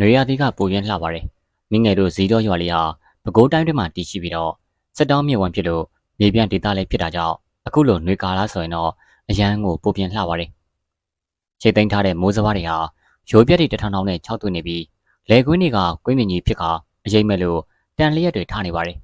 နွေရာသီကပိုရင်းလှပါတယ်။မိငယ်တို့ဇီတော်ရွာလေးဟာပဲခူးတိုင်းတွင်းမှာတည်ရှိပြီးတော့စစ်တောင်းမြေဝင်ဖြစ်လို့မြေပြန့်ဒေသလည်းဖြစ်တာကြောင့်အခုလိုနွေကာလဆိုရင်တော့အရန်ကိုပိုပြင်းလှပါတယ်။ချိန်သိမ်းထားတဲ့မိုးစဘာတွေဟာရိုးပြက်တွေတထောင်ထောင်နဲ့၆သွင်းနေပြီးလေကွင်းတွေကကွင်းမြင့်ကြီးဖြစ်ကအရေးမဲ့လို့တန်လျက်တွေထားနေပါတယ်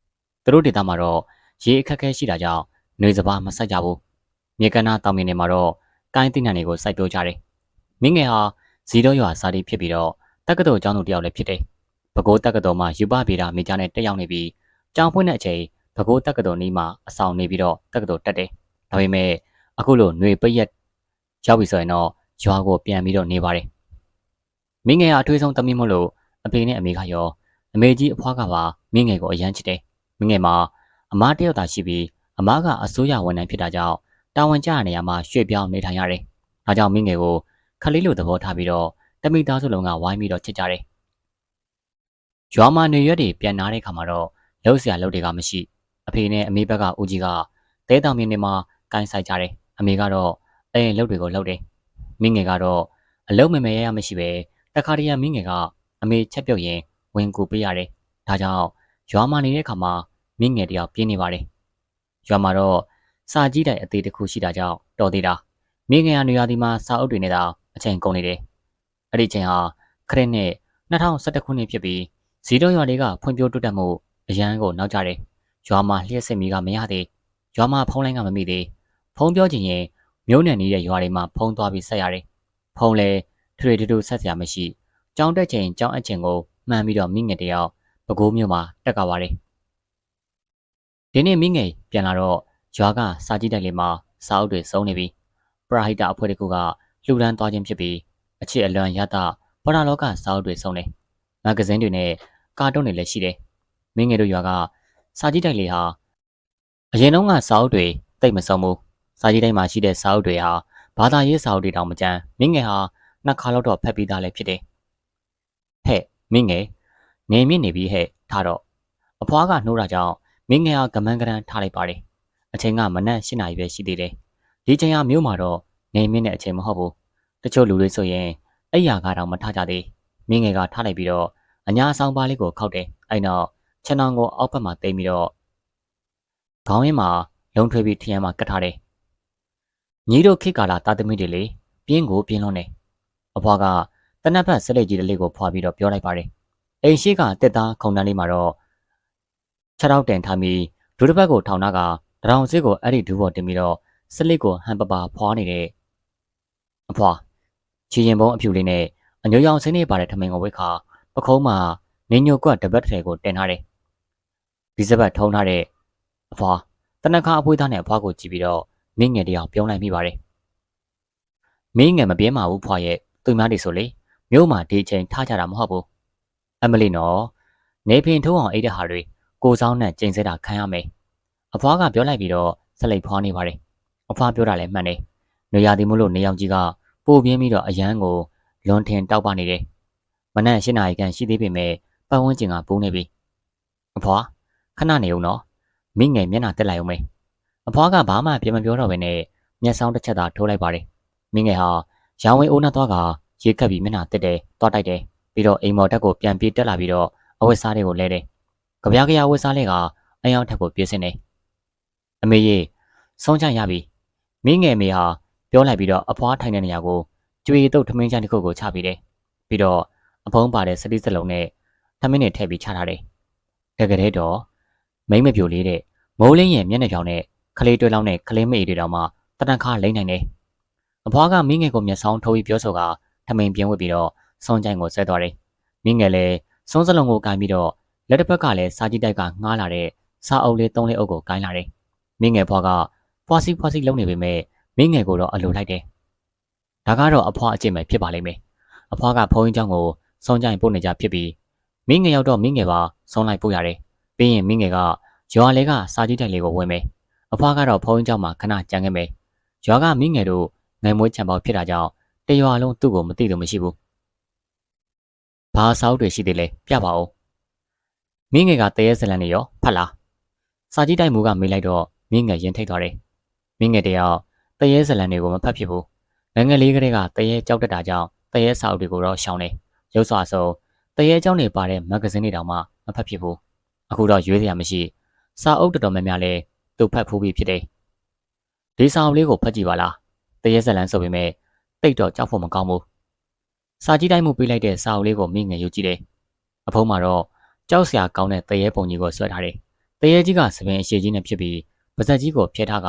။သူတို့ဒေသမှာတော့ရေအခက်အခဲရှိတာကြောင့်နွေစဘာမဆက်ကြဘူး။မြေကမ်းနားတောင်မြင်တွေမှာတော့ကိုင်းတင်နံတွေကိုစိုက်ပျိုးကြတယ်။မိငယ်ဟာဇီတော်ရွာစားတီးဖြစ်ပြီးတော့ တက္ကသိုလ်ကျောင်းသူတယောက်လည်းဖြစ်တယ်။ပဲခူးတက္ကသိုလ်မှာယူပဗေဒမေဂျာနဲ့တက်ရောက်နေပြီးကျောင်းဖွင့်တဲ့အချိန်ပဲခူးတက္ကသိုလ်နီးမှာအဆောင်နေပြီးတော့တက္ကသိုလ်တက်တယ်။ဒါပေမဲ့အခုလိုຫນွေပိတ်ရက်ရောက်ပြီဆိုရင်တော့ရွာကိုပြန်ပြီးတော့နေပါတယ်။မိငယ်ကအထွေးဆုံးတမီးမို့လို့အဖေနဲ့အမေကရောအမေကြီးအဖွားကပါမိငယ်ကိုအရန်ချစ်တယ်။မိငယ်မှာအမားတယောက်သာရှိပြီးအမားကအစိုးရဝန်ထမ်းဖြစ်တာကြောင့်တာဝန်ကျတဲ့နေရာမှာရွှေ့ပြောင်းနေထိုင်ရတယ်။ဒါကြောင့်မိငယ်ကိုခလေးလိုသဘောထားပြီးတော့ တမိသားစုလုံးကဝိုင်းပြီးတော့ချစ်ကြတယ်။ရွာမှာနေရွက်တွေပြန်လာတဲ့ခါမှာတော့လှုပ်ဆရာလှုပ်တွေကမရှိအဖေနဲ့အမေဘက်ကဦးကြီးကတဲတောင်မြင်းတွေမှာကိုင်းဆိုင်ကြတယ်။အမေကတော့အဲလှုပ်တွေကိုလှုပ်တယ်။မိငယ်ကတော့အလုံးမမေရရမရှိပဲတခါတရံမိငယ်ကအမေချက်ပြုတ်ရင်ဝင်ကူပေးရတယ်။ဒါကြောင့်ရွာမှာနေတဲ့ခါမှာမိငယ်တယောက်ပြင်းနေပါတယ်။ရွာမှာတော့စာကြီးတိုင်အသေးတစ်ခုရှိတာကြောင့်တော်သေးတာမိငယ်ကနေရာဒီမှာစာအုပ်တွေနဲ့သာအချိန်ကုန်နေတယ်။ အဲ့ဒီချိန်ဟာခရစ်နှစ်2011ခုနှစ်ဖြစ်ပြီးဇီတော်ရွာလေးကဖွံ့ဖြိုးတိုးတက်မှုအရန်ကိုနောက်ကျတယ်။ရွာမှာလျှက်စစ်မီကမရသေး။ရွာမှာဖုံးလိုင်းကမမိသေး။ဖုံးပြောချင်ရင်မြို့နယ်နေတဲ့ရွာတွေမှာဖုံးသွားပြီးဆက်ရတယ်။ဖုံးလဲထွေထူးထူးဆက်စရာမရှိ။ကြောင်းတက်ချိန်ကြောင်းအချိန်ကိုမှန်ပြီးတော့မိငယ်တယောက်ပဲခူးမြို့မှာတက်ကြပါတယ်။ဒီနေ့မိငယ်ပြန်လာတော့ရွာကစာကြည့်တိုက်လေးမှာစာအုပ်တွေစုံနေပြီ။ပရာဟိတအဖွဲ့တစ်ခုကလှူဒန်းသွားခြင်းဖြစ်ပြီး အချစ်အလွန်ရတာပရလောကစာအုပ်တွေစုံတယ်။မဂဇင်းတွေနဲ့ကာတွန်းတွေလည်းရှိတယ်။မင်းငယ်တို့ရွာကစာကြည့်တိုက်လေးဟာအရင်တုန်းကစာအုပ်တွေတိတ်မစုံဘူး။စာကြည့်တိုက်မှာရှိတဲ့စာအုပ်တွေဟာဘာသာရေးစာအုပ်တွေတောင်မကျန်မင်းငယ်ဟာနှစ်ခါလောက်တော့ဖတ်ပြီးသားလည်းဖြစ်တယ်။ဟဲ့မင်းငယ်နေမြင့်နေပြီဟဲ့ထားတော့အဖွားကနှိုးတာကြောင့်မင်းငယ်ကကမန်းကရန်ထားလိုက်ပါတယ်။အချိန်ကမနက်၈နာရီပဲရှိသေးတယ်။ဒီချိန်ဟာမြို့မှာတော့နေမြင့်တဲ့အချိန်မဟုတ်ဘူး။ တချို့လူတွေဆိုရင်အဲ့ရကတော့မထားကြသေး။မင်းငယ်ကထားလိုက်ပြီးတော့အညာဆောင်ပါးလေးကိုခောက်တယ်။အဲ့တော့ခြံောင်ကိုအောက်ဘက်မှာတိမ်ပြီးတော့ခေါင်းရင်းမှာလုံထွေးပြီးထရံမှာကတ်ထားတယ်။ညီတို့ခိကာလာတာသမီတွေလေပြင်းကိုပြင်းလုံးတယ်။အဖွားကတနက်ဘက်ဆက်လက်ကြီးတလေးကိုဖွာပြီးတော့ပြောလိုက်ပါတယ်။အိမ်ရှိကတက်သားခုံတန်းလေးမှာတော့ခြေထောက်တင်ထားပြီးဒုတစ်ဘက်ကိုထောင်ထားကတရောင်စစ်ကိုအဲ့ဒီဒူးပေါ်တင်ပြီးတော့စလစ်ကိုဟန်ပပါဖွာနေတဲ့အဖွာ ချီရင်ပုံးအဖြူလေးနဲ့အညိုရောင်ဆင်းနေပါတဲ့ထမင်းကိုဝိတ်ခါပခုံးမှာနင်းညိုကွက်တပတ်ထဲကိုတင်ထားတယ်။ဒီစပတ်ထုံးထားတဲ့အဖွာတနခါအဖွေးသားနဲ့အဖွာကိုကြည့်ပြီးတော့မင်းငယ်တယောက်ပြုံးလိုက်မိပါတယ်။မင်းငယ်မပြင်းပါဘူးဖွာရဲ့သူများတွေဆိုလေမြို့မှာဒီအချိန်ထားကြတာမဟုတ်ဘူး။အမလီနော်နေဖင်ထိုးအောင်အိတ်တဲ့ဟာတွေကိုဆောင်နဲ့ကျိန်စဲတာခံရမယ်။အဖွားကပြောလိုက်ပြီးတော့ဆက်လက်ဖွာနေပါတယ်။အဖွားပြောတာလည်းမှန်တယ်။နေရာဒီမို့လို့နေအောင်ကြီးက ပို့ပြင်းပြီးတော့အရန်ကိုလွန်ထင်တောက်ပနေတယ်။မနက်၈နာရီခန့်ရှိသေးပေမဲ့ပတ်ဝန်းကျင်ကပူးနေပြီ။အဖွားခဏနေဦးနော်။မိငယ်မျက်နှာတက်လိုက်အောင်မေ။အဖွားကဘာမှပြန်မပြောတော့ဘဲနဲ့မျက်စောင်းတစ်ချက်သာထိုးလိုက်ပါတယ်။မိငယ်ဟာရောင်ဝင်းအိုးနှသွားကရေခတ်ပြီးမျက်နှာတက်တယ်၊တွားတိုက်တယ်။ပြီးတော့အိမ်မော်တက်ကိုပြန်ပြေးတက်လာပြီးတော့အဝတ်စားတွေကိုလဲတယ်။ကြပြားကြရဝတ်စားလေးကအယောင်ထက်ကိုပြေးစင်းတယ်။အမေကြီးဆုံးချရပြီ။မိငယ်မေဟာ ပြောလိုက်ပြီးတော့အဖွားထိုင်တဲ့နေရာကိုကျွေတုတ်ထမင်းချမ်းတစ်ခုကိုချပြီးတယ်။ပြီးတော့အဖုံးပါတဲ့စတိစလုံးနဲ့ထမင်းနဲ့ထည့်ပြီးချထားတယ်။တကယ်တည်းတော့မိမ့်မပြိုလေးတဲ့မိုးလင်းရဲ့မျက်နှာပြောင်နဲ့ခလေးတွဲလောင်းနဲ့ခလေးမေတွေတောင်မှတတန်ခါလိမ့်နိုင်တယ်။အဖွားကမိငယ်ကိုမျက်စောင်းထိုးပြီးပြောဆိုကထမင်းပြင်းဝစ်ပြီးတော့ဆုံးချိုင်ကိုဆွဲသွားတယ်။မိငယ်လည်းဆုံးစလုံးကိုကင်ပြီးတော့လက်တစ်ဖက်ကလည်းစာကြည့်တိုက်ကငှားလာတဲ့စာအုပ်လေးသုံးလေးအုပ်ကိုကင်လာတယ်။မိငယ်ဖွားကဖွာစီဖွာစီလုံးနေပေမဲ့ မင်းငယ်ကိုတော့အလိုလိုက်တယ်။ဒါကတော့အဖွားအကျင့်ပဲဖြစ်ပါလိမ့်မယ်။အဖွားကဘုံကြီးကျောင်းကိုစောင်းကြိုင်ပို့နေကြဖြစ်ပြီးမင်းငယ်ရောက်တော့မင်းငယ်ပါစောင်းလိုက်ပို့ရတယ်။ပြီးရင်မင်းငယ်ကရွာလေကစာကြည့်တိုက်လေးကိုဝင်မယ်။အဖွားကတော့ဘုံကြီးကျောင်းမှာခဏကြံခဲ့မယ်။ရွာကမင်းငယ်တို့ငယ်မွေးချံပေါဖြစ်တာကြောင့်တရွာလုံးသူ့ကိုမသိလို့မရှိဘူး။ဘာစောက်တွေရှိသေးလဲပြပါဦး။မင်းငယ်ကတရေဇလန်နေရောဖတ်လား။စာကြည့်တိုက်မူကမေးလိုက်တော့မင်းငယ်ရင်ထိတ်သွားတယ်။မင်းငယ်တယောက် တရေဇလန်တွေကိုမဖတ်ဖြစ်ဘူး။ငငယ်လေးကလေးကတရေကြောက်တတ်တာကြောင့်တရေစာအုပ်တွေကိုတော့ရှောင်တယ် ရုပ်စွာဆုံးတရေเจ้าနေပါတဲ့မဂ္ဂဇင်းတွေတောင်မှမဖတ်ဖြစ်ဘူးအခုတော့ရွေးစရာမရှိစာအုပ်တော်တော်များများလဲသူဖတ်ဖို့ပြီဖြစ်တယ်ဒီစာအုပ်လေးကိုဖတ်ကြည့်ပါလားတရေဇလန်းဆိုပေမဲ့တိတ်တော့ကြောက်ဖို့မကောင်းဘူးစာကြည့်တိုင်းမှုပေးလိုက်တဲ့စာအုပ်လေးကိုမိငယ်ယူကြည့်တယ်အဖုံးမှာတော့ကြောက်စရာကောင်းတဲ့တရေပုံကြီးကိုဆွဲထားတယ်တရေကြီးကစပင်အရှိကြီးနဲ့ဖြစ်ပြီးပါဇက်ကြီးကိုဖျက်ထားက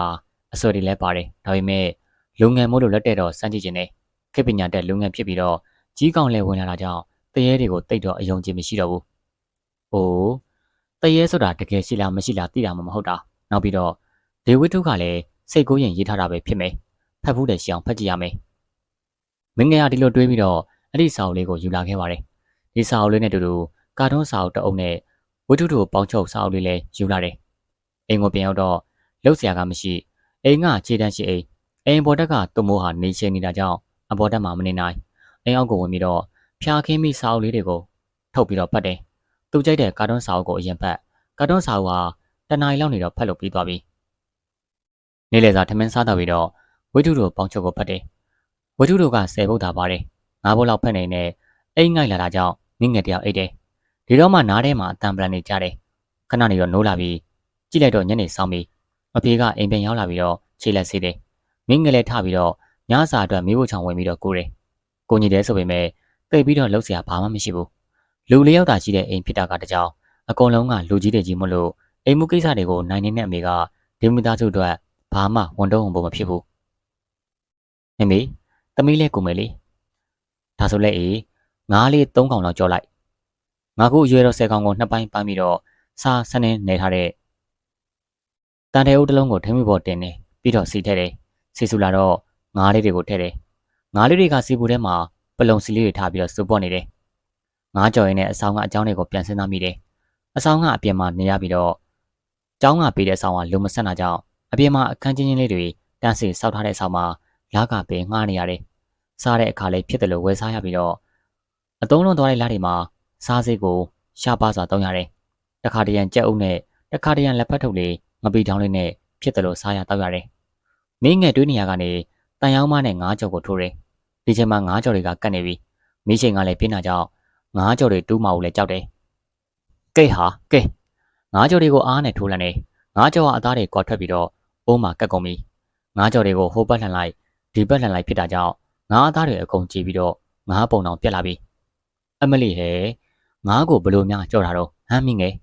အစွဲတွေလည်းပါတယ်ဒါပေမဲ့လုပ်ငန်းမို့လို့လက်တဲ့တော့စမ်းကြည့်ခြင်းနဲ့ခေပညာတက်လုပ်ငန်းဖြစ်ပြီးတော့ကြီးကောင်လဲဝင်လာတာကြောင့်တရေတွေကိုတိတ်တော့အယုံကြည်မရှိတော့ဘူးဟိုတရေဆိုတာတကယ်ရှိလားမရှိလားသိတာမှမဟုတ်တာနောက်ပြီးတော့ဒေဝိတုကလည်းစိတ်ကိုရင်ရေးထားတာပဲဖြစ်မယ်ဖတ်ဖို့လည်းရှောင်ဖတ်ကြည့်ရမယ်မင်းငယ်ကဒီလိုတွေးပြီးတော့အဲ့ဒီစာအုပ်လေးကိုယူလာခဲ့ပါတယ်ဒီစာအုပ်လေးနဲ့တူတူကာတွန်းစာအုပ်တအုပ်နဲ့ဝိတုတို့ပေါင်းချုပ်စာအုပ်လေးလည်းယူလာတယ်အိမ်ကိုပြန်ရောက်တော့လှုပ်ရှားကမရှိ အိမ်ကခြေတန်းရှိအိမ်အိမ်ပေါ်တက်ကသူ့မိုးဟာနေချင်းနေတာကြောင့်အပေါ်တက်မှာမနေနိုင်အိမ်အောက်ကိုဝင်ပြီးတော့ဖျားခင်းမိစာအုပ်လေးတွေကိုထုတ်ပြီးတော့ဖတ်တယ်။သူကြိုက်တဲ့ကာတွန်းစာအုပ်ကိုအရင်ဖတ်။ကာတွန်းစာအုပ်ဟာတနင်္လာရီလောက်နေတော့ဖတ်လို့ပြီးသွားပြီ။နေ့လယ်စာထမင်းစားတော့ပြီးတော့ဝိထုတို့ပေါင်းချုပ်ကိုဖတ်တယ်။ဝိထုတို့က10ဘုတ်သာပါတယ်။9ဘုတ်လောက်ဖတ်နေနဲ့အိမ်ငိုက်လာတာကြောင့်မိငယ်တယောက်အိတ်တယ်။ဒီတော့မှနားထဲမှာအတန်ပလန်နေကြတယ်။ခဏနေတော့နိုးလာပြီးကြည့်လိုက်တော့ညနေဆောင်ပြီး အဖေကအိမ်ပြန်ရောက်လာပြီးတော့ခြေလက်ဆေးတယ်။မင်းငလည်းထပြီးတော့ညစာအတွက်မိဖို့ချောင်ဝင်ပြီးတော့ကိုတယ်။ကိုညီတယ်ဆိုပေမဲ့တိတ်ပြီးတော့လှုပ်စရာဘာမှမရှိဘူး။လူလေးယောက်သာရှိတဲ့အိမ်ဖြစ်တာကတကြောင်အကုန်လုံးကလူကြီးတွေကြီးမလို့အိမ်မှုကိစ္စတွေကိုနိုင်နေတဲ့အမေကဒေမီတာစုအတွက်ဘာမှဝန်တုံးဝန်ပုံမဖြစ်ဘူး။အမေသမီးလေးကိုမယ်လေ။ဒါဆိုလဲအေးငါးလေး၃កောင်လောက်ကြော်လိုက်။ငါခုအရွယ်တော်၁၀កောင်ကိုနှစ်ပိုင်းပန်းပြီးတော့စားဆန်းနေထားတဲ့ တန်တဲ့အုပ်တစ်လုံးကိုထင်းမိပေါ်တင်နေပြီးတော့စီထည့်တယ်စီဆူလာတော့ငါးလေးတွေကိုထည့်တယ်ငါးလေးတွေကစီပူထဲမှာပလုံစီလေးတွေထားပြီးတော့စူပွက်နေတယ်။ငါးကြော်ရင်လည်းအဆောင်ကအကြောင်းတွေကိုပြန်စဉ်းစားမိတယ်။အဆောင်ကအပြင်မှာနေရပြီးတော့ကျောင်းကပေးတဲ့အဆောင်ကလုံမဆက်တာကြောင့်အပြင်မှာအခန်းချင်းချင်းလေးတွေတန်းစီစောက်ထားတဲ့အဆောင်မှာလာကပေးငှားနေရတယ်။စားတဲ့အခါလေးဖြစ်တယ်လို့ဝယ်စားရပြီးတော့အတုံးလုံးသွားတဲ့လတွေမှာစားစိတ်ကိုရှားပါစွာတောင်းရတယ်။တခါတရံကြက်အုပ်နဲ့တခါတရံလက်ဖက်ထုတ်လေး ငပိတောင်းလေးနဲ့ဖြစ်တယ်လို့စားရတောက်ရတယ်။မင်းငယ်တွေးနေရကနေတန်ရောင်းမနဲ့ငါးကြော်ကိုထိုးတယ်ဒီချိန်မှာငါးကြော်တွေကကတ်နေပြီမိချိန်ကလည်းပြင်းတာကြောင့်ငါးကြော်တွေတူးမအောင်လည်းကြောက်တယ်ကဲဟာကဲငါးကြော်တွေကိုအားနဲ့ထိုးလန့်နေငါးကြော်ကအသားတွေကွာထွက်ပြီးတော့အိုးမှာကတ်ကုန်ပြီငါးကြော်တွေကိုဟိုဘက်လှန်လိုက်ဒီဘက်လှန်လိုက်ဖြစ်တာကြောင့်ငါးအသားတွေအကုန်ကြည့်ပြီးတော့ငါးပုံတောင်ပြက်လာပြီအမလီဟဲငါးကိုဘလို့များကြော်တာတော့ဟမ်းမိငယ်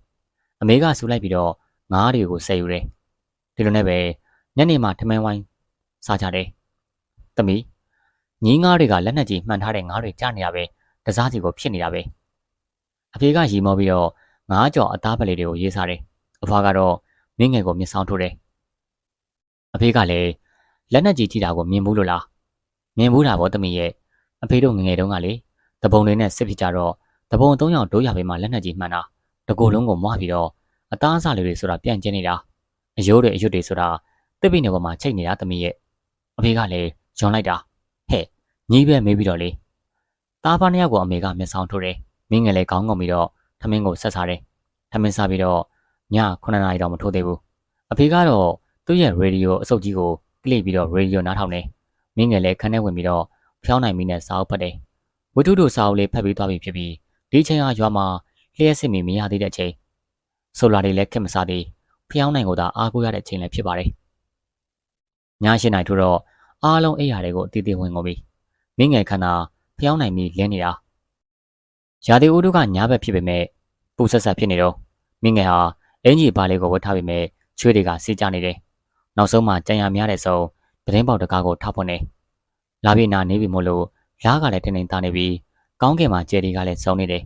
အမေကဆူလိုက်ပြီးတော့ ငါးတွေကိုဆယ်ယူတယ်ဒီလိုနဲ့ပဲညနေမှာထမင်းဝိုင်းစားကြတယ်။တမီညီငါးတွေကလက်နက်ကြီးမှန်ထားတဲ့ငါးတွေကြားနေရပဲတစားစီကိုဖြစ်နေတာပဲအဖေကရီမောပြီးတော့ငါးကြော်အသားပလေးတွေကိုရေးစားတယ်အဖွားကတော့မင်းငယ်ကိုမျက်စောင်းထိုးတယ်အဖေကလည်းလက်နက်ကြီးထိတာကိုမြင်ဘူးလို့လားမြင်ဘူးတာဗောတမီရဲ့အဖေတို့ငငယ်တုန်းကလေတပုံတွေနဲ့စစ်ဖြစ်ကြတော့တပုံ၃ယောက်ဒိုးရပေမှာလက်နက်ကြီးမှန်တာတကူလုံးကိုမွားပြီးတော့ အသားအစာလေးတွေဆိုတာပြန့်ကျင်းနေတာအယိုးတွေအရွတ်တွေဆိုတာတစ်ပိနေပေါ်မှာချိတ်နေတာတမီရဲ့အဖေကလည်းယွန်လိုက်တာဟဲ့ညီးပဲမေးပြီးတော့လေတားဖားနှစ်ယောက်ကိုအမေကမျက်စောင်းထိုးတယ်မင်းငယ်လည်းခေါင်းငုံပြီးတော့ထမင်းကိုဆက်စားတယ်ထမင်းစားပြီးတော့ည9နာရီတော့မထိုးသေးဘူးအဖေကတော့သူ့ရဲ့ရေဒီယိုအစုပ်ကြီးကိုကလိပြီးတော့ရေဒီယိုနားထောင်တယ်မင်းငယ်လည်းခန်းထဲဝင်ပြီးတော့ဖျောင်းနိုင်မီနဲ့စာအုပ်ဖတ်တယ်ဝတ္ထုတို့စာအုပ်လေးဖတ်ပြီးသွားပြီဖြစ်ပြီးဒီချိန်ဟာရွာမှာလျှက်စစ်မီမရသေးတဲ့အချိန် ဆိုလာတွေလည်းခက်မစားသေးဖျောင်းနိုင်ကိုသာအားကိုးရတဲ့အချိန်လည်းဖြစ်ပါတယ်ည၈နာရီထို့တော့အားလုံးအိပ်ရာတွေကိုအတီးတီးဝင်ကုန်ပြီမင်းငယ်ခန္ဓာဖျောင်းနိုင်ပြီးလင်းနေတာရာသီဥတုကညာဘက်ဖြစ်ပေမဲ့ပူဆက်ဆက်ဖြစ်နေတော့မင်းငယ်ဟာအင်ကြီးပါလေးကိုဝတ်ထားပေမဲ့ချွေးတွေကစေးကြနေတယ်နောက်ဆုံးမှကြံရများတဲ့ဆုံးသတင်းပေါက်တကားကိုထားဖွင့်နေလာပြေနာနေပြီမို့လို့လားကလည်းတင်းတင်းသားနေပြီးကောင်းကင်မှာကျဲတွေကလည်းစုံနေတယ်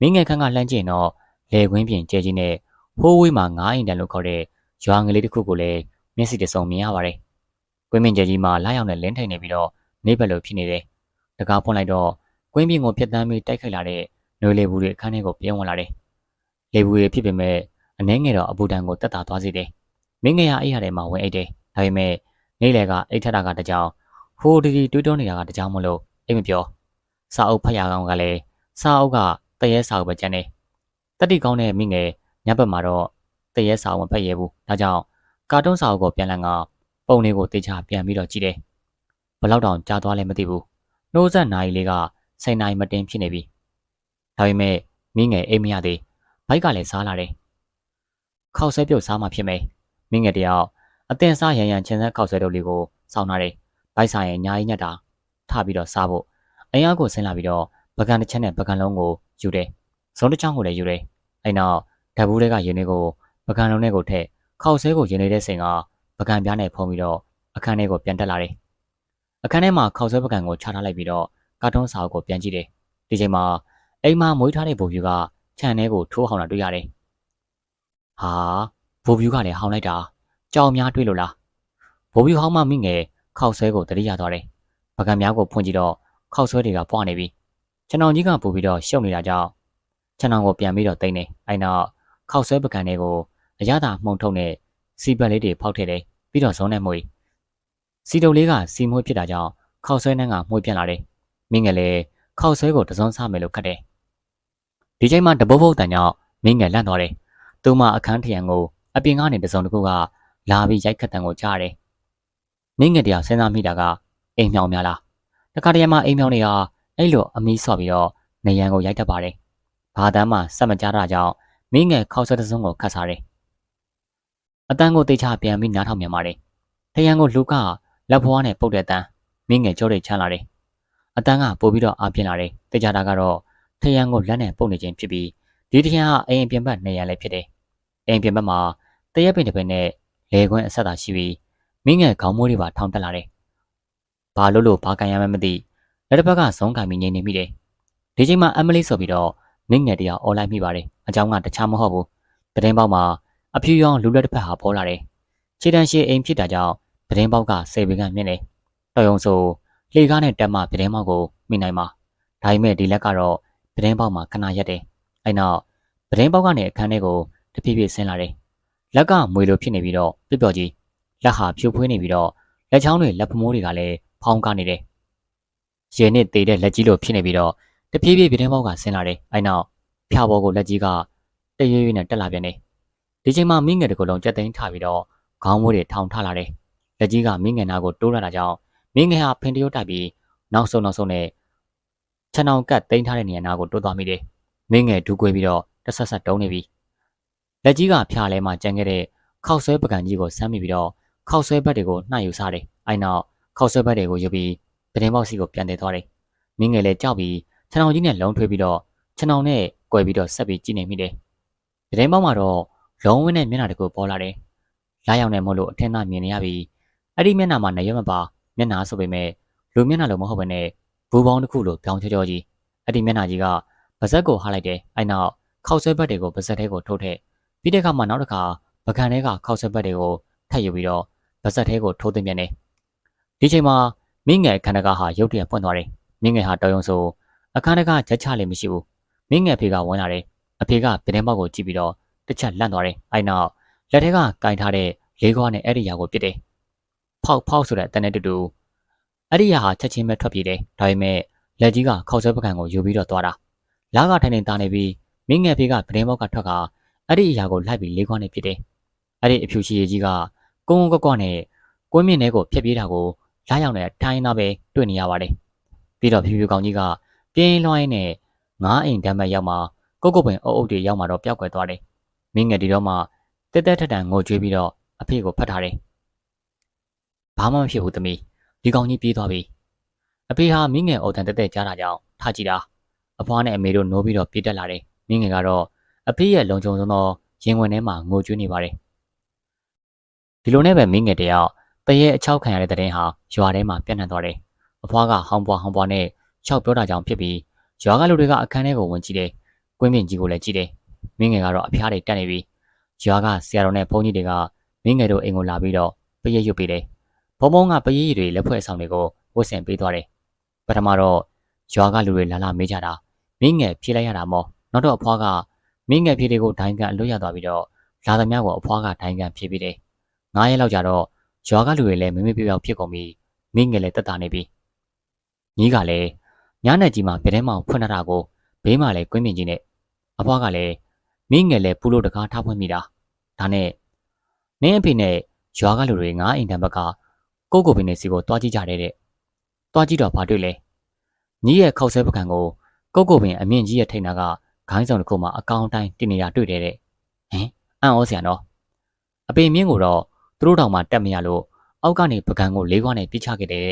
မင်းငယ်ခန့်ကလှမ်းကျင်တော့ လေခွင်းပြင်ကျဲကြီးနဲ့ဟိုးဝေးမှာငားအိမ်တန်လို့ခေါ်တဲ့ရွာငလေးတစ်ခုကိုလည်းမျက်စိတစုံမြင်ရပါတယ်ကွင်းမြင့်ကျဲကြီးမှာလာရောက်နဲ့လင်းထိုင်နေပြီးတော့နေဘက်လိုဖြစ်နေတယ်။တကားဖွင့်လိုက်တော့ကွင်းပြင်ကိုဖျက်တမ်းပြီးတိုက်ခိုက်လာတဲ့နွေလေဘူးတွေအခန်းထဲကိုပြင်းဝင်လာတယ်။လေဘူးတွေဖြစ်ပေမဲ့အနှဲငယ်တော့အပူတန်ကိုတက်တာသွားစေတယ်။မင်းငယ်ရအိတ်ရတဲ့မှာဝင်အိတ်တယ်။ဒါပေမဲ့နေလေကအိတ်ထက်တာကတကြောင်ဟိုဒီဒီတွေးတောနေတာကတကြောင်မလို့အိတ်မပြော။စာအုပ်ဖတ်ရကောင်ကလည်းစာအုပ်ကတရဲစာအုပ်ပဲကျန်တယ်။ တတိကောင်းတဲ့မင်းငယ်ညဘက်မှာတော့တရဲစာအုပ်မဖတ်ရဘူး။ဒါကြောင့်ကာတွန်းစာအုပ်ကိုပြန်လည်ကပုံလေးကိုတေချာပြန်ပြီးတော့ကြည့်တယ်ဘလောက်တောင်ကြာသွားလဲမသိဘူးနှိုးဆက်နိုင်လေးကစိတ်နိုင်မတင်ဖြစ်နေပြီဒါပေမဲ့မင်းငယ်အိမ်မရသေးဘိုက်ကလည်းစားလာတယ်ခောက်ဆွဲပြုတ်စားမှဖြစ်မယ်မင်းငယ်တယောက်အတင်စားရန်ရန်ချင်းဆက်ခောက်ဆွဲတို့လေးကိုစောင်းလာတယ်ဘိုက်ဆိုင်ရဲ့ညာကြီးညက်တာထပြီးတော့စားဖို့အင်အားကိုဆင်းလာပြီးတော့ပကံတစ်ချက်နဲ့ပကံလုံးကိုယူတယ် ဇုံတစ်ချောင်းကိုလည်းယူတယ်အဲ့နောက်ဓာတ်ဘူးတွေကရင်းလေးကိုပကံလုံးနဲ့ကိုထည့်ခောက်ဆွဲကိုရင်းနေတဲ့ချိန်ကပကံပြားနဲ့ဖုံးပြီးတော့အခန်းထဲကိုပြန်တက်လာတယ်အခန်းထဲမှာခောက်ဆွဲပကံကိုချထားလိုက်ပြီးတော့ကာတွန်းစာအုပ်ကိုပြန်ကြည့်တယ်ဒီချိန်မှာအိမ်မှာမွေးထားတဲ့ဘိုဗျူကခြံထဲကိုထိုးဟောင်းတာတွေ့ရတယ်။ဟာဘိုဗျူကလည်းဟောင်းလိုက်တာကြောင်များတွေ့လို့လား။ဘိုဗျူဟောင်းမှမိငယ်ခောက်ဆွဲကိုတတိယသွားတယ်။ပကံများကိုဖွင့်ကြည့်တော့ခောက်ဆွဲတွေကပွားနေပြီ။ခြံအောင်ကြီးကပို့ပြီးတော့ရှုပ်နေတာကြောင့် ခြံအောင်ကိုပြန်ပြီးတော့တိမ့်နေ။အဲနောက်ခောက်ဆွဲပကံတွေကိုအရသာမှုန်ထုံနဲ့စီပတ်လေးတွေဖောက်ထည့်တယ်ပြီးတော့ဇုံးနဲ့မွေစီတုပ်လေးကစီမွေးဖြစ်တာကြောင့်ခောက်ဆွဲနှန်းကမွေးပြန်လာတယ်။မိငယ်လည်းခောက်ဆွဲကိုတစုံစားမယ်လို့ခတ်တယ်။ဒီချိန်မှာတပုတ်ပုတ်တန်ကြောင့်မင်းငယ်လန့်သွားတယ်။သူမအခန်းထရံကိုအပြင်ကနေတစုံတစ်ခုကလာပြီးရိုက်ခတ်တန်ကိုကြားတယ်။မင်းငယ်တယောက်စဉ်းစားမိတာကအိမ်မြောင်များလား။တခါတည်းမှာအိမ်မြောင်တွေကအဲ့လိုအမီးဆော့ပြီးတော့နေရန်ကိုရိုက်တတ်ပါတယ်။ ဘာတမ်းမှစက်မကြားတာကြောင့်မင်းငယ်ခောက်ဆွဲတစုံကိုခတ်စားတယ်။အတန်းကိုတိတ်ချပြန်ပြီးနားထောင်မြန်ပါတယ်။ထရံကိုလူကလက်ဖွားနဲ့ပုတ်တဲ့တန်းမင်းငယ်ကြောတွေချမ်းလာတယ်။အတန်းကပို့ပြီးတော့အပြင်းလာတယ်။တေချာတာကတော့ထရန်ကိုလက်နဲ့ပုတ်နေခြင်းဖြစ်ပြီးဒီထရန်ကအိမ်ပြင်ဘက်နေရန်လည်းဖြစ်တယ်။အိမ်ပြင်ဘက်မှာတရက်ပင်တစ်ပင်နဲ့လေခွင်းအဆက်သာရှိပြီးမင်းငယ်ခေါင်းမိုးတွေပါထောင်တက်လာတယ်။ဘာလို့လို့ဘာကန်ရမှမသိလက်တစ်ဖက်ကဇုံးကင်ပြီးငြိမ်နေမိတယ်။ဒီချိန်မှာအမလီဆိုပြီးတော့ မင်းငယ်တရားអော်လိုက်မိပါတယ်။အကြောင်းကတခြားမဟုတ်ဘူး။ပဒင်းပေါက်မှာအဖြူရောင်လူလက်တစ်ဖက်ဟာပေါ်လာတယ်။ခြေတန်းရှိအိမ်ဖြစ်တာကြောင့်ပဒင်းပေါက်ကစေပင်ကမြင့်နေ။တော်ရုံဆိုလေကားနဲ့တက်မှပဒင်းပေါက်ကိုမိနိုင်မှာ။ဒါပေမဲ့ဒီလက်ကတော့ပဒင်းပေါက်မှာခဏရက်တယ်။အဲနောက်ပဒင်းပေါက်ကနေအခန်းထဲကိုတဖြည်းဖြည်းဆင်းလာတယ်။လက်ကမွေလိုဖြစ်နေပြီးတော့ပြပျော်ကြီးလက်ဟာဖြိုဖွေးနေပြီးတော့လက်ချောင်းတွေလက်ဖမိုးတွေကလည်းဖောင်းကားနေတယ်။ရေနဲ့သေးတဲ့လက်ကြီးလိုဖြစ်နေပြီးတော့ တဖြည်းဖြည်းပဒင်းပေါက်ကဆင်းလာတယ်။အဲနောက်ဖျားဘောကိုလက်ကြီးကတရွေ့ရွေ့နဲ့တက်လာပြန်တယ်။ဒီချိန်မှာမင်းငယ်တကူလုံးကြက်သိမ်းထပြီးတော့ခေါင်းမိုးတွေထောင်ထလာတယ်။လက်ကြီးကမင်းငယ်နာကိုတိုးလာတာကြောင့်မင်းငယ်ဟာဖင်တရုတ်တိုက်ပြီးနောက်ဆုံးနောက်ဆုံးနဲ့ခြံအောင်ကတ်တိန်းထားတဲ့နေရာနာကိုတိုးသွားမိတယ်။မင်းငယ်ဒူးကွေးပြီးတော့တဆက်ဆက်တုံးနေပြီ။လက်ကြီးကဖျားလဲမှကြံခဲ့တဲ့ခောက်ဆွဲပကံကြီးကိုဆမ်းမိပြီးတော့ခောက်ဆွဲဘက်တွေကိုနှှာယူစားတယ်။အဲနောက်ခောက်ဆွဲဘက်တွေကိုယူပြီးပတင်းပေါက်စီကိုပြန်တည်သွားတယ်။မင်းငယ်လည်းကြောက်ပြီး ခြံအောင်ကြီးနဲ့လုံထွေးပြီးတော့ခြံအောင်နဲ့ကွယ်ပြီးတော့ဆက်ပြီးကြည့်နေမိတယ်။ပတင်းပေါက်မှာတော့လုံးဝင်းနဲ့မျက်နှာတကူပေါ်လာတယ်။လာရောက်နေမို့လို့အထင်သာမြင်နေရပြီးအဲ့ဒီမျက်နှာမှာနေရမပါမျက်နှာဆိုပေမဲ့လူမျက်နှာလိုမဟုတ်ဘဲနဲ့ဘူပေါင်းတစ်ခုလိုပြောင်းချောချောကြီးအဲ့ဒီမျက်နှာကြီးကပါဇက်ကိုဟားလိုက်တယ်အဲ့နောက်ခောက်ဆွဲဘက်တွေကိုပါဇက်ထဲကိုထိုးထည့်ပြီးတဲ့အခါမှာနောက်တစ်ခါပကံထဲကခောက်ဆွဲဘက်တွေကိုထပ်ယူပြီးတော့ပါဇက်ထဲကိုထိုးသိမ်းပြန်တယ်ဒီချိန်မှာမင်းငယ်ခန္ဓာကဟာရုတ်တရက်ပွင့်သွားတယ်မင်းငယ်ဟာတော်ရုံဆို အခန်းတကားချက်ချလည်းမရှိဘူးမင်းငယ်ဖေကဝင်လာတယ်အဖေကပြတင်းပေါက်ကိုကြည့်ပြီးတော့တစ်ချက်လန့်သွားတယ်အဲနောက်လက်ထက်ကကင်ထားတဲ့လေးခွားနဲ့အဲ့ဒီရာကိုပြစ်တယ်ဖောက်ဖောက်ဆိုတဲ့အတန်းနဲ့တူတူအဲ့ဒီရာဟာချက်ချင်းပဲထွက်ပြေးတယ်ဒါပေမဲ့လက်ကြီးကခေါက်ဆွဲပကံကိုယူပြီးတော့သွားတာလာကထိုင်နေတာနေပြီးမင်းငယ်ဖေကပြတင်းပေါက်ကထွက်ကအဲ့ဒီရာကိုလိုက်ပြီးလေးခွားနဲ့ပြစ်တယ်အဲ့ဒီအဖြူရှိရည်ကြီးကကုန်းကွက်ကွက်နဲ့ကွင်းမြင့်ထဲကိုဖျက်ပြေးတာကိုလာရောက်နေတဲ့တိုင်းသားပဲတွေ့နေရပါတယ်ပြီးတော့ဖြူဖြူကောင်ကြီးက ပြင်းလွှိုင်းနဲ့ငားအိမ်ဓာတ်မတ်ရောက်မှာကုတ်ကုတ်ပင်အုပ်အုပ်တွေရောက်မှာတော့ပျောက်ကွယ်သွားတယ်မင်းငယ်ဒီတော့မှတက်တက်ထက်ထန်ငိုကြွေးပြီးတော့အဖေကိုဖတ်ထားတယ်ဘာမှမဖြစ်ဘူးသမီးဒီကောင်ကြီးပြေးသွားပြီအဖေဟာမင်းငယ်အော်တန်တက်တက်ကြားတာကြောင့်ထားကြည့်တာအဖွားနဲ့အမေတို့နိုးပြီးတော့ပြေးတက်လာတယ်မင်းငယ်ကတော့အဖေရဲ့လုံခြုံဆုံးသောရင်ဝင်ထဲမှာငိုကြွေးနေပါတယ်ဒီလိုနဲ့ပဲမင်းငယ်တယောက်တရေအချောက်ခံရတဲ့တဲ့ရင်ဟာရွာထဲမှာပြန့်နှံ့သွားတယ်အဖွားကဟောင်းပွားဟောင်းပွားနဲ့ ခြောက်ပြောတာကြောင့်ဖြစ်ပြီးရွာကလူတွေကအခန်းထဲကိုဝင်ကြည့်တယ်ကွင်းမြင့်ကြီးကိုလည်းကြည့်တယ်မင်းငယ်ကတော့အဖျားတွေတက်နေပြီရွာကဆရာတော်နဲ့ဘုန်းကြီးတွေကမင်းငယ်တို့အိမ်ကိုလာပြီးတော့ပရိတ်ရွတ်ပေးတယ်ဘုံဘုံကပရိတ်တွေလက်ဖွဲ့ဆောင်တွေကိုဝတ်ဆင်ပေးသွားတယ်ပထမတော့ရွာကလူတွေလာလာမေးကြတာမင်းငယ်ဖြေလိုက်ရတာမော်နောက်တော့အဖွားကမင်းငယ်ဖြေတွေကိုဒိုင်းကန်အလွတ်ရသွားပြီးတော့လာသမျှကိုအဖွားကဒိုင်းကန်ဖြေပေးတယ်ငားရက်လောက်ကြာတော့ရွာကလူတွေလည်းမမေ့ပြောင်ဖြစ်ကုန်ပြီးမင်းငယ်လည်းတက်တာနေပြီညီးကလည်း ညနေကြီးမှာဗတဲ့မောင်ဖွင့်ထားတာကိုဘေးမှာလည်းကွင်းမြင့်ကြီးနဲ့အဖွားကလည်းမင်းငယ်လည်းပူလို့တကားထားဖွင့်မိတာဒါနဲ့နင်းအဖေနဲ့ရွာကလူတွေငါအိမ်တံဘက်ကကိုကိုပင်နေစီကိုတွားကြည့်ကြတဲ့တဲ့တွားကြည့်တော့ဘာတွေ့လဲညီရဲ့ခောက်ဆဲပကံကိုကုတ်ကုတ်ပင်အမြင့်ကြီးရဲ့ထိန်နာကဂိုင်းဆောင်တစ်ခုမှအကောင်တိုင်းတင်နေတာတွေ့တယ်တဲ့ဟင်အံ့ဩစရာနော်အပေမြင့်ကိုတော့သူတို့တောင်မှတက်မရလို့အောက်ကနေပကံကိုလေးခွားနဲ့ပြစ်ချခဲ့တဲ့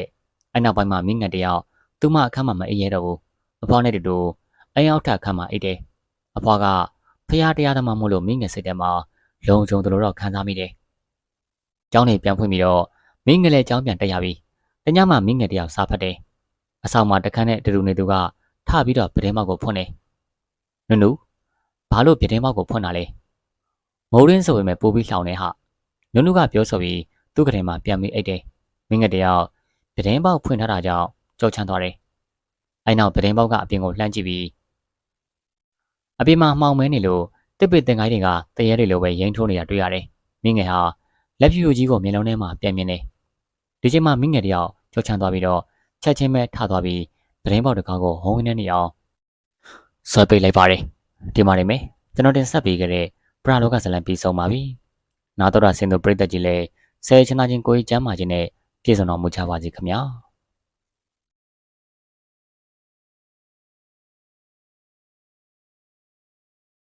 အဲ့နောက်ပိုင်းမှာမြင့်ငတ်တယောက် သူမအခန်းမှာမအေးရတော့ဘူးအဖွားနဲ့တူတူအယောက်ထအခန်းမှာအိတ်တယ်အဖွားကဖះတရားသမားမို့လို့မြင့်ငတ်စိတ်ထဲမှာလုံခြုံတယ်လို့တော့ခံစားမိတယ်ကျောင်းနေပြန်ဖွင့်ပြီးတော့မြင့်ငတ်လည်းကျောင်းပြန်တက်ရပြီတညမှမြင့်ငတ်တယောက်စားဖတ်တယ်အဆောင်မှာတခန်းနဲ့တူတူနေသူကထပြီးတော့ပဒင်းမောက်ကိုဖွင့်တယ်နုနုဘာလို့ပဒင်းမောက်ကိုဖွင့်တာလဲမိုးရင်းဆိုပေမဲ့ပိုးပြီးလှောင်နေဟာနုနုကပြောဆိုပြီးသူ့ကလေးမှာပြန်ပြီးအိတ်တယ်မင်းငယ်တယောက်ပဒင်းပေါက်ဖွင့်ထားတာကြောင့် ကြောက်ချမ်းသွားတယ်အဲနောက်ပဒင်းပေါက်ကအပြင်ကိုလှမ်းကြည့်ပြီးအပြင်မှာမှောင်မဲနေလို့တစ်ပစ်တင်ကိုင်းတွေကတရဲတွေလိုပဲရိမ့်ထိုးနေတာတွေ့ရတယ်မင်းငယ်ဟာလက်ဖြူကြီးကိုမျက်လုံးထဲမှာပြန်မြင်တယ်ဒီချိန်မှာမင်းငယ်တယောက်ကြောက်ချမ်းသွားပြီးတော့ချက်ချင်းပဲထသွားပြီးပဒင်းပေါက်တကားကိုဟုံးနေနေအောင်ဆွဲပိတ်လိုက်ပါတယ်ဒီမှာနေမယ်ကျွန်တော်တင်ဆက်ပေးခဲ့တဲ့ပရာလောကဇလံပြီးဆုံးပါပြီနာတော်တာစင်တို့ပြိတ္တကြီးလည်းဆယ်ချနာချင်းကိုကြီးကျမ်းမာခြင်းနဲ့ပြည့်စုံတော်မူကြပါစေခင်ဗျာ